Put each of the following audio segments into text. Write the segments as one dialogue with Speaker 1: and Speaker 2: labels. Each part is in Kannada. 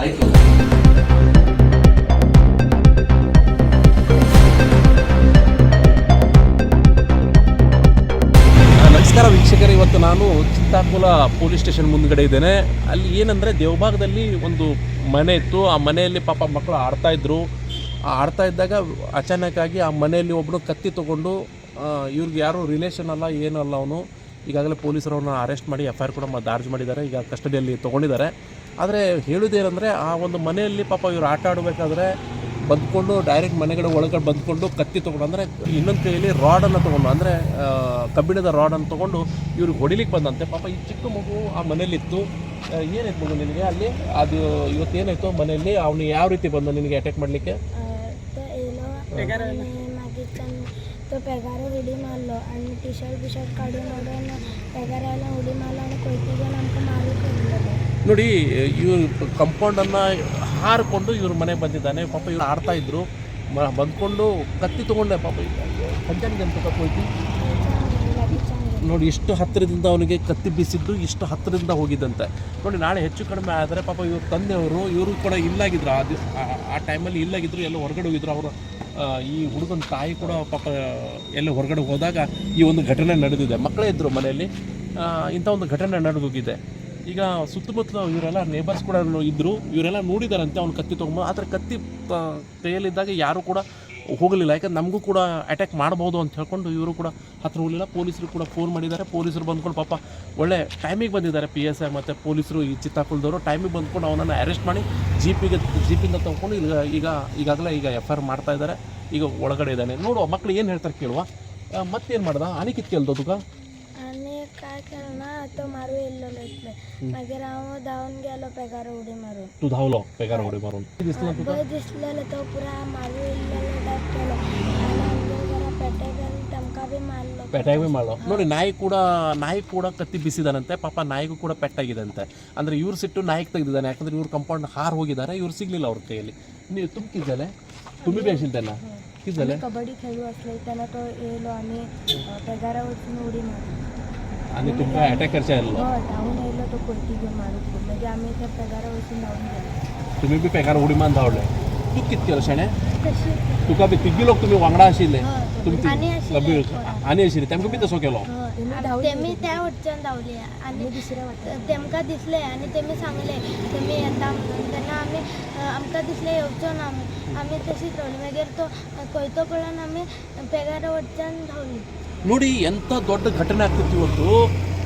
Speaker 1: ಆಯ್ತು
Speaker 2: ನಮಸ್ಕಾರ ವೀಕ್ಷಕರು, ಇವತ್ತು ನಾನು ಚಿತ್ತಾಕುಲ ಪೊಲೀಸ್ ಸ್ಟೇಷನ್ ಮುಂದ್ಗಡೆ ಇದ್ದೇನೆ. ಅಲ್ಲಿ ಏನಂದರೆ ದೇವಭಾಗದಲ್ಲಿ ಒಂದು ಮನೆ ಇತ್ತು. ಆ ಮನೆಯಲ್ಲಿ ಪಾಪ ಮಕ್ಕಳು ಆಡ್ತಾ ಇದ್ರು. ಆಡ್ತಾ ಇದ್ದಾಗ ಅಚಾನಕ್ಕಾಗಿ ಆ ಮನೆಯಲ್ಲಿ ಒಬ್ಬನು ಕತ್ತಿ ತಗೊಂಡು ಇವ್ರಿಗೆ ಯಾರು ರಿಲೇಷನ್ ಅಲ್ಲ ಏನಲ್ಲ ಅವನು. ಈಗಾಗಲೇ ಪೊಲೀಸರು ಅವ್ರನ್ನ ಅರೆಸ್ಟ್ ಮಾಡಿ ಎಫ್ ಐ ಆರ್ ಕೂಡ ದಾರ್ಜ್ ಮಾಡಿದ್ದಾರೆ. ಈಗ ಕಸ್ಟಡಿಯಲ್ಲಿ ತೊಗೊಂಡಿದ್ದಾರೆ. ಆದರೆ ಹೇಳೋದೇನೆಂದರೆ ಆ ಒಂದು ಮನೆಯಲ್ಲಿ ಪಾಪ ಇವರು ಆಟ ಆಡಬೇಕಾದ್ರೆ ಬಂದ್ಕೊಂಡು ಡೈರೆಕ್ಟ್ ಮನೆಗಡೆ ಒಳಗಡೆ ಬಂದ್ಕೊಂಡು ಕತ್ತಿ ತೊಗೊಂಡು ಅಂದರೆ ಇನ್ನೊಂದು ಕೈಯಲ್ಲಿ ರಾಡನ್ನು ತೊಗೊಂಡು ಅಂದರೆ ಕಬ್ಬಿಣದ ರಾಡನ್ನು ತೊಗೊಂಡು ಇವ್ರಿಗೆ ಹೊಡಿಲಿಕ್ಕೆ ಬಂದಂತೆ. ಪಾಪ ಈ ಚಿಕ್ಕ ಮಗು ಆ ಮನೇಲಿತ್ತು ಏನಾಯ್ತು ಮಗು ನಿನಗೆ ಅಲ್ಲಿ? ಅದು ಇವತ್ತೇನಾಯ್ತು ಮನೆಯಲ್ಲಿ? ಅವನು ಯಾವ ರೀತಿ ಬಂದ ನಿನಗೆ ಅಟ್ಯಾಕ್ ಮಾಡಲಿಕ್ಕೆ?
Speaker 3: ಮತ್ತು ಪೆಗಾರವ್ರು ಹುಡಿ ಮಾಲು ಅಣ್ಣ ಟಿ ಶರ್ಟ್ ಬಿ ಶರ್ಟ್ ಕಾಡಿ ನೋಡೋಣ ಪೆಗಾರ ಎಲ್ಲ ಹುಡಿ ಮಾಲು ಅಂಡ್ ಕೊಯ್ತಿಗೆ ನಮ್ಗೆ ಮಾಡಲಿಕ್ಕೆ
Speaker 2: ನೋಡಿ, ಇವ್ರು ಕಂಪೌಂಡನ್ನು ಹಾರಿಕೊಂಡು ಇವ್ರ ಮನೆಗೆ ಬಂದಿದ್ದಾನೆ. ಪಾಪ ಇವ್ರು ಆಡ್ತಾ ಇದ್ರು. ಬಂದ್ಕೊಂಡು ಕತ್ತಿ ತೊಗೊಂಡೆ ಪಾಪ. ಪಂಚಾಯತ್ ಗಂಟೆ ಹೋಯ್ತು ನೋಡಿ ಎಷ್ಟು ಹತ್ತಿರದಿಂದ ಅವನಿಗೆ ಕತ್ತಿ ಬೀಸಿದ್ದು, ಇಷ್ಟು ಹತ್ತಿರದಿಂದ ಹೋಗಿದ್ದಂತೆ. ನೋಡಿ, ನಾಳೆ ಹೆಚ್ಚು ಕಡಿಮೆ ಆದರೆ ಪಾಪ ಇವ್ರ ತಂದೆಯವರು, ಇವರು ಕೂಡ ಇಲ್ಲಾಗಿದ್ರು. ಆ ದಿವ್- ಆ- ಟೈಮಲ್ಲಿ ಇಲ್ಲಾಗಿದ್ರು, ಎಲ್ಲ ಹೊರಗಡೆ ಹೋಗಿದ್ರು. ಅವರು ಈ ಹುಡುಗನ ತಾಯಿ ಕೂಡ ಪಾಪ, ಎಲ್ಲ ಹೊರಗಡೆ ಹೋದಾಗ ಈ ಒಂದು ಘಟನೆ ನಡೆದಿದೆ. ಮಕ್ಕಳೇ ಇದ್ದರು ಮನೆಯಲ್ಲಿ. ಇಂಥ ಒಂದು ಘಟನೆ ನಡೆದೋಗಿದೆ. ಈಗ ಸುತ್ತಮುತ್ತಲ ಇವರೆಲ್ಲ ನೇಬರ್ಸ್ ಕೂಡ ಇದ್ದರು ಇವರೆಲ್ಲ ನೋಡಿದಾರಂತೆ, ಅವ್ನು ಕತ್ತಿ ತೊಗೊಂಬ, ಆದರೆ ಕತ್ತಿ ಕೈಯಲ್ಲಿದ್ದಾಗ ಯಾರು ಕೂಡ ಹೋಗಲಿಲ್ಲ. ಯಾಕಂದ್ರೆ ನಮಗೂ ಕೂಡ ಅಟ್ಯಾಕ್ ಮಾಡ್ಬೋದು ಅಂತ ಹೇಳ್ಕೊಂಡು ಇವರು ಕೂಡ ಹತ್ರ ಹೋಗಲಿಲ್ಲ. ಪೊಲೀಸರು ಕೂಡ ಫೋನ್ ಮಾಡಿದ್ದಾರೆ. ಪೊಲೀಸರು ಬಂದ್ಕೊಂಡು ಪಾಪ ಒಳ್ಳೆ ಟೈಮಿಗೆ ಬಂದಿದ್ದಾರೆ ಪಿ ಎಸ್ ಐ ಮತ್ತು ಪೊಲೀಸರು ಈ ಚಿತ್ತಾಕುಳದವರು ಟೈಮಿಗೆ ಬಂದ್ಕೊಂಡು ಅವನನ್ನು ಅರೆಸ್ಟ್ ಮಾಡಿ ಜೀಪಿಗೆ ಜೀಪಿಂದ ತಗೊಂಡು ಈಗ ಈಗ ಈಗಾಗಲೇ ಈಗ ಎಫ್ ಐ ಆರ್ ಮಾಡ್ತಾ ಇದ್ದಾರೆ. ಈಗ ಒಳಗಡೆ ಇದ್ದಾನೆ. ನೋಡುವ ಮಕ್ಳು ಏನು ಹೇಳ್ತಾರೆ ಕೇಳುವ. ಮತ್ತೇನು ಮಾಡ್ದ? ಅನಿಕಿತ್ ಕೇಳ್ದೋದುಗ
Speaker 3: काय केलें ना तो मारूं येयल्लो इतले मागीर हांव धांवन गेलो पेगारो उडी मारून
Speaker 2: तू धावलो पेगार उडी मारून दिसलं तुका
Speaker 3: भंय दिसलेलो तो पुरा मारूं येयल्लो टायप केलो आनी आमगे जरा पेटे घालून तांकां बी मारलो
Speaker 2: ಪೆಟ್ಟಾಗಿ ಬಿ ಮಾಡೋ ನೋಡಿ ನಾಯಿ ಕೂಡ ನಾಯಿ ಕೂಡ ಕತ್ತಿ ಬಿಸಿದಾನಂತೆ ಪಾಪ ನಾಯಿಗೂ ಕೂಡ ಪೆಟ್ಟಾಗಿದಂತೆ ಅಂದರೆ ಇವ್ರು ಸಿಟ್ಟು ನಾಯಿಗೆ ತೆಗೆದಿದ್ದಾನೆ ಯಾಕಂದ್ರೆ ಇವ್ರು ಕಂಪೌಂಡ್ ಹಾರು ಹೋಗಿದ್ದಾರೆ ಇವ್ರು ಸಿಗ್ಲಿಲ್ಲ ಅವ್ರ ಕೈಯಲ್ಲಿ ನೀವು ತುಂಬ ಕಿದ್ದಲೆ तुम्ही बी असेल त्यांना किती झाले
Speaker 3: कबड्डी खेळू असले तेन्ना तो येयलो आनी पेगारा वचून उडी मारली
Speaker 2: आणि तुमका अटॅक करचे आलो
Speaker 3: हय धांवून येयलो तो कोयती घेवन मारूंक मागीर आमी त्या पेगारा वचून धांवून गेलो
Speaker 2: तुम्ही बी पेकार उडी मान धावले तू कित केलं शाणे
Speaker 3: तशी
Speaker 2: तुका बी तिघी लोक तुम्ही वांगडा आशिल्ले तुम्ही ती-
Speaker 3: आनी आशिल्ले
Speaker 2: कबी-
Speaker 3: पोरां.
Speaker 2: आनी आशिल्ले तेमकां बी तसो केलो.
Speaker 3: तेमी त्या वटच्यान धांवली. आनी दुसऱ्या वटच्यान. तेमकां दिसले. आनी तेमी सांगले तेमी येता म्हणून तेन्ना आमी आमकां दिसलें येवचो ना आमी आमी तशीच रावली मागीर तो कोयतो पळोवन आमी पेगारा वटच्यान धांवली.
Speaker 2: ನೋಡಿ ಎಂಥ ದೊಡ್ಡ ಘಟನೆ ಆಗ್ತಿತ್ತು ಇವತ್ತು.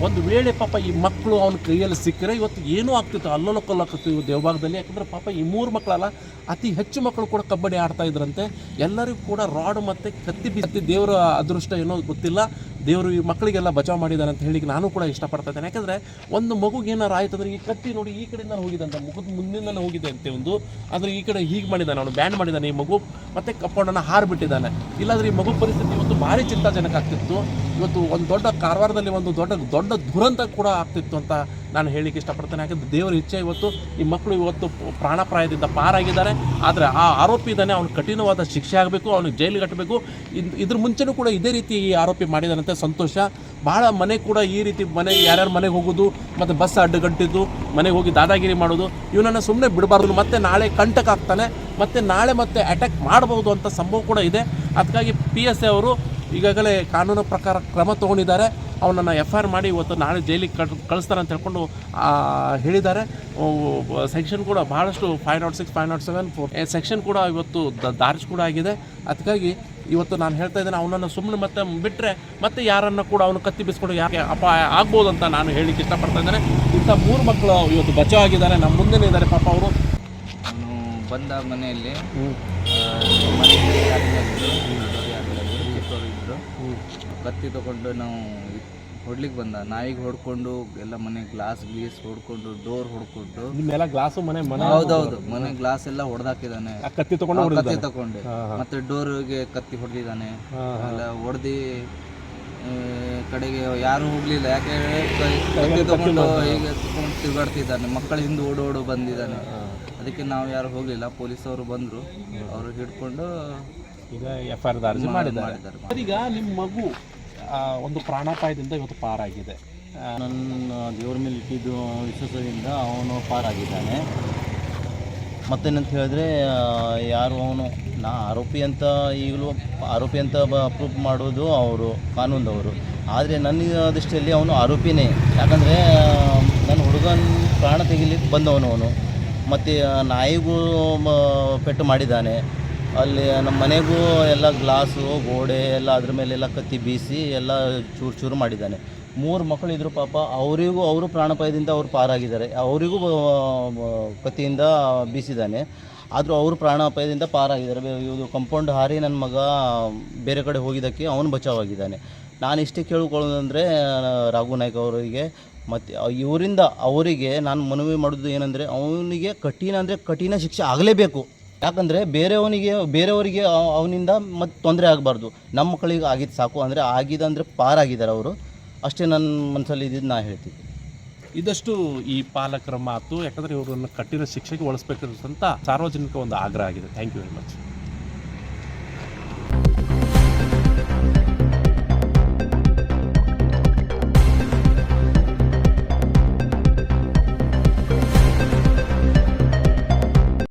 Speaker 2: ಒಂದು ವೇಳೆ ಪಾಪ ಈ ಮಕ್ಕಳು ಅವನ ಕೈಯಲ್ಲಿ ಸಿಕ್ಕರೆ ಇವತ್ತು ಏನೂ ಆಗ್ತಿತ್ತು ಅಲ್ಲೋಲ ಕೊಲ್ಲಾಗ್ತಿತ್ತು ಇವು ದೇವಭಾಗದಲ್ಲಿ. ಯಾಕಂದ್ರೆ ಪಾಪ ಈ ಮೂರು ಮಕ್ಕಳಲ್ಲ, ಅತಿ ಹೆಚ್ಚು ಮಕ್ಕಳು ಕೂಡ ಕಬಡ್ಡಿ ಆಡ್ತಾ ಇದ್ರಂತೆ. ಎಲ್ಲರಿಗೂ ಕೂಡ ರಾಡ್ ಮತ್ತು ಕತ್ತಿ ಬಿತ್ತಿ ದೇವರ ಅದೃಷ್ಟ ಏನೋ ಗೊತ್ತಿಲ್ಲ. ದೇವರು ಈ ಮಕ್ಕಳಿಗೆಲ್ಲ ಬಚಾವ್ ಮಾಡಿದ್ದಾರೆ ಅಂತ ಹೇಳಿ ನಾನು ಕೂಡ ಇಷ್ಟಪಡ್ತಾ ಇದ್ದೇನೆ. ಯಾಕಂದರೆ ಒಂದು ಮಗುಗೆ ಏನಾರು ಆಯ್ತು ಅಂದರೆ ಈ ಕತ್ತಿ ನೋಡಿ ಈ ಕಡೆಯಿಂದ ಹೋಗಿದಂತ ಮುಖದ ಮುಂದಿನ ಹೋಗಿದೆ ಅಂತೆ ಒಂದು. ಆದರೆ ಈ ಕಡೆ ಹೀಗೆ ಮಾಡಿದ್ದಾನೆ ಅವನು ಬ್ಯಾನ್ ಮಾಡಿದ್ದಾನೆ ಈ ಮಗು, ಮತ್ತು ಕಪ್ಪಣ್ಣನ ಹಾರಿಬಿಟ್ಟಿದ್ದಾನೆ. ಇಲ್ಲಾದರೆ ಈ ಮಗು ಪರಿಸ್ಥಿತಿ ಇವತ್ತು ಭಾರಿ ಚಿಂತಾಜನಕ ಆಗ್ತಿತ್ತು. ಇವತ್ತು ಒಂದು ದೊಡ್ಡ ಕಾರವಾರದಲ್ಲಿ ಒಂದು ದೊಡ್ಡ ದೊಡ್ಡ ದುರಂತ ಕೂಡ ಆಗ್ತಿತ್ತು ಅಂತ ನಾನು ಹೇಳಿಕ್ಕೆ ಇಷ್ಟಪಡ್ತೇನೆ. ಯಾಕಂದರೆ ದೇವರ ಇಚ್ಛೆ ಇವತ್ತು, ಈ ಮಕ್ಕಳು ಇವತ್ತು ಪ್ರಾಣಪ್ರಾಯದಿಂದ ಪಾರಾಗಿದ್ದಾರೆ. ಆದರೆ ಆ ಆರೋಪಿ ಇದ್ದಾನೆ ಅವನು ಕಠಿಣವಾದ ಶಿಕ್ಷೆ ಆಗಬೇಕು ಅವನಿಗೆ ಜೈಲಿಗೆ ಕಟ್ಟಬೇಕು. ಇದ್ರ ಮುಂಚೆನೂ ಕೂಡ ಇದೇ ರೀತಿ ಈ ಆರೋಪಿ ಮಾಡಿದಾನಂತೆ ಸಂತೋಷ. ಭಾಳ ಮನೆ ಕೂಡ ಈ ರೀತಿ ಮನೆ, ಯಾರ್ಯಾರ ಮನೆಗೆ ಹೋಗೋದು, ಮತ್ತು ಬಸ್ ಅಡ್ಡಗಟ್ಟಿದ್ದು, ಮನೆಗೆ ಹೋಗಿ ದಾದಾಗಿರಿ ಮಾಡೋದು. ಇವನನ್ನು ಸುಮ್ಮನೆ ಬಿಡಬಾರ್ದು. ಮತ್ತೆ ನಾಳೆ ಕಂಟಕ್ ಆಗ್ತಾನೆ. ಮತ್ತು ನಾಳೆ ಮತ್ತೆ ಅಟ್ಯಾಕ್ ಮಾಡಬಹುದು ಅಂತ ಸಂಭವ ಕೂಡ ಇದೆ. ಅದಕ್ಕಾಗಿ ಪಿ ಎಸ್ ಎ ಅವರು ಈಗಾಗಲೇ ಕಾನೂನು ಪ್ರಕಾರ ಕ್ರಮ ತೊಗೊಂಡಿದ್ದಾರೆ. ಅವನನ್ನು ಎಫ್ ಐ ಆರ್ ಮಾಡಿ ಇವತ್ತು ನಾಳೆ ಜೈಲಿಗೆ ಕಳ್ ಕಳಿಸ್ತಾರೆ ಅಂತ ಹೇಳ್ಕೊಂಡು ಹೇಳಿದ್ದಾರೆ. ಸೆಕ್ಷನ್ ಕೂಡ ಭಾಳಷ್ಟು five nought six five nought seven four section ಕೂಡ ಇವತ್ತು ದ- ದಾರ್ಜ್ ಕೂಡ ಆಗಿದೆ. ಅದಕ್ಕಾಗಿ ಇವತ್ತು ನಾನು ಹೇಳ್ತಾ ಇದ್ದೇನೆ ಅವನನ್ನು ಸುಮ್ಮನೆ ಮತ್ತೆ ಬಿಟ್ಟರೆ ಮತ್ತೆ ಯಾರನ್ನು ಕೂಡ ಅವನು ಕತ್ತಿ ಬಿಸ್ಕೊಂಡು ಯಾಕೆ ಅಪಾಯ ಆಗ್ಬೋದು ಅಂತ ನಾನು ಹೇಳಿಕ್ಕೆ ಇಷ್ಟಪಡ್ತಾ ಇದ್ದೇನೆ. ಇಂಥ ಮೂರು ಮಕ್ಕಳು ಇವತ್ತು ಬಚಾವ್ ಆಗಿದ್ದಾರೆ ನಮ್ಮ ಮುಂದೆನೇ ಇದ್ದಾರೆ ಪಾಪ ಅವರು.
Speaker 1: ಬಂದ ಮನೆಯಲ್ಲಿ ಚಿಕ್ಕವರು ಇದ್ರು. ಕತ್ತಿ ತಗೊಂಡು ನಾವು ಹೊಡ್ಲಿಕ್ಕೆ ಬಂದ. ನಾಯಿಗೆ ಹೊಡ್ಕೊಂಡು ಎಲ್ಲ ಮನೆ ಗ್ಲಾಸ್ ಗ್ಲೀಸ್ ಹೊಡ್ಕೊಂಡು ಡೋರ್ ಹೊಡ್ಕೊಂಡು.
Speaker 2: ನಿಮ್ಮೆಲ್ಲ ಗ್ಲಾಸು ಮನೆ ಮನೆ
Speaker 1: ಹೌದೌದು. ಮನೆ ಗ್ಲಾಸ್ ಎಲ್ಲ ಹೊಡೆದಾಕಿದಾನೆ.
Speaker 2: ಕತ್ತಿ ತಗೊಂಡು
Speaker 1: ಕತ್ತಿ ತಗೊಂಡು. ಮತ್ತೆ ಡೋರ್ಗೆ ಕತ್ತಿ ಹೊಡೆದಿದ್ದಾನೆ. ಎಲ್ಲ ಹೊಡೆದು ಕಡೆಗೆ ಯಾರು ಹೋಗ್ಲಿಲ್ಲ. ಯಾಕೆ ಕತ್ತಿ ತಗೊಂಡು ಈಗ ತಗೊಂಡು ತಿರುಗಾಡ್ತಿದ್ದಾನೆ. ಮಕ್ಕಳ ಹಿಂದೆ ಓಡೋಡು ಬಂದಿದ್ದಾನೆ. ಅದಕ್ಕೆ ನಾವು ಯಾರು ಹೋಗ್ಲಿಲ್ಲ. ಪೊಲೀಸವರು ಬಂದರು. ಅವರು ಹಿಡ್ಕೊಂಡು
Speaker 2: ಈಗ ಎಫ್ ಐ ಆರ್ ಅರ್ಜಿ
Speaker 1: ಮಾ-
Speaker 2: ಮಾಡಿದ್ದಾರೆ. ಈಗ ನಿಮ್ಮ ಮಗು ಒಂದು ಪ್ರಾಣಾಪಾಯದಿಂದ ಇವತ್ತು ಪಾರಾಗಿದೆ.
Speaker 4: ನನ್ನ ದೇವ್ರ ಮೇಲೆ ಇಟ್ಟಿದ್ದು ವಿಶ್ವಾಸದಿಂದ ಅವನು ಪಾರಾಗಿದ್ದಾನೆ. ಮತ್ತೇನಂತ ಹೇಳಿದ್ರೆ ಯಾರು ಅವನು? ನಾ ಆರೋಪಿ ಅಂತ ಈಗಲೂ ಆರೋಪಿ ಅಂತ ಅಪ್ರೂವ್ ಮಾಡೋದು ಅವರು ಕಾನೂನದವರು. ಆದರೆ ನನ್ನ ದೃಷ್ಟಿಯಲ್ಲಿ ಅವನು ಆರೋಪಿನೇ. ಯಾಕಂದರೆ ನನ್ನ ಹುಡುಗನ ಪ್ರಾಣ ತೆಗಿಲಿಕ್ಕೆ ಬಂದವನು ಅವನು. ಮತ್ತು ನಾಯಿಗೂ ಪೆಟ್ಟು ಮಾಡಿದ್ದಾನೆ. ಅಲ್ಲಿ ನಮ್ಮ ಮನೆಗೂ ಎಲ್ಲ ಗ್ಲಾಸು, ಗೋಡೆ, ಎಲ್ಲ ಅದ್ರ ಮೇಲೆಲ್ಲ ಕತ್ತಿ ಬೀಸಿ ಎಲ್ಲ ಚೂರು ಚೂರು ಮಾಡಿದ್ದಾನೆ. ಮೂರು ಮಕ್ಕಳು ಇದ್ರು ಪಾಪ, ಅವರಿಗೂ ಅವರು ಪ್ರಾಣಾಪಾಯದಿಂದ ಅವರು ಪಾರಾಗಿದ್ದಾರೆ. ಅವರಿಗೂ ಕತ್ತಿಯಿಂದ ಬೀಸಿದ್ದಾನೆ. ಆದರೂ ಅವರು ಪ್ರಾಣಾಪಾಯದಿಂದ ಪಾರಾಗಿದ್ದಾರೆ. ಇವರು ಕಂಪೌಂಡ್ ಹಾರಿ ನನ್ನ ಮಗ ಬೇರೆ ಕಡೆ ಹೋಗಿದ್ದಕ್ಕೆ ಅವನು ಬಚಾವಾಗಿದ್ದಾನೆ. ನಾನು ಇಷ್ಟೇ ಕೇಳ್ಕೊಳ್ಳೋದಂದರೆ ರಾಘು ನಾಯ್ಕ ಅವರಿಗೆ. ಮತ್ತು ಇವರಿಂದ ಅವರಿಗೆ ನಾನು ಮನವಿ ಮಾಡೋದು ಏನಂದರೆ, ಅವನಿಗೆ ಕಠಿಣ ಅಂದರೆ ಕಠಿಣ ಶಿಕ್ಷೆ ಆಗಲೇಬೇಕು. ಯಾಕಂದರೆ ಬೇರೆಯವನಿಗೆ, ಬೇರೆಯವರಿಗೆ ಅವನಿಂದ ಮತ್ತೆ ತೊಂದರೆ ಆಗಬಾರ್ದು. ನಮ್ಮ ಮಕ್ಕಳಿಗೆ ಆಗಿದ್ದು ಸಾಕು, ಅಂದರೆ ಆಗಿದೆ ಅಂದರೆ ಪಾರಾಗಿದ್ದಾರೆ ಅವರು. ಅಷ್ಟೇ ನನ್ನ ಮನಸ್ಸಲ್ಲಿ ಇದ್ದಿದ್ದು ನಾ ಹೇಳ್ತೀನಿ
Speaker 2: ಇದಷ್ಟು ಈ ಪಾಲಕರ ಮಾತು, ಯಾಕಂದರೆ ಇವರನ್ನು ಕಠಿಣ ಶಿಕ್ಷೆಗೆ ಒಳಿಸ್ಬೇಕಂತ ಸಾರ್ವಜನಿಕ ಒಂದು ಆಗ್ರಹ ಆಗಿದೆ. Thank you very much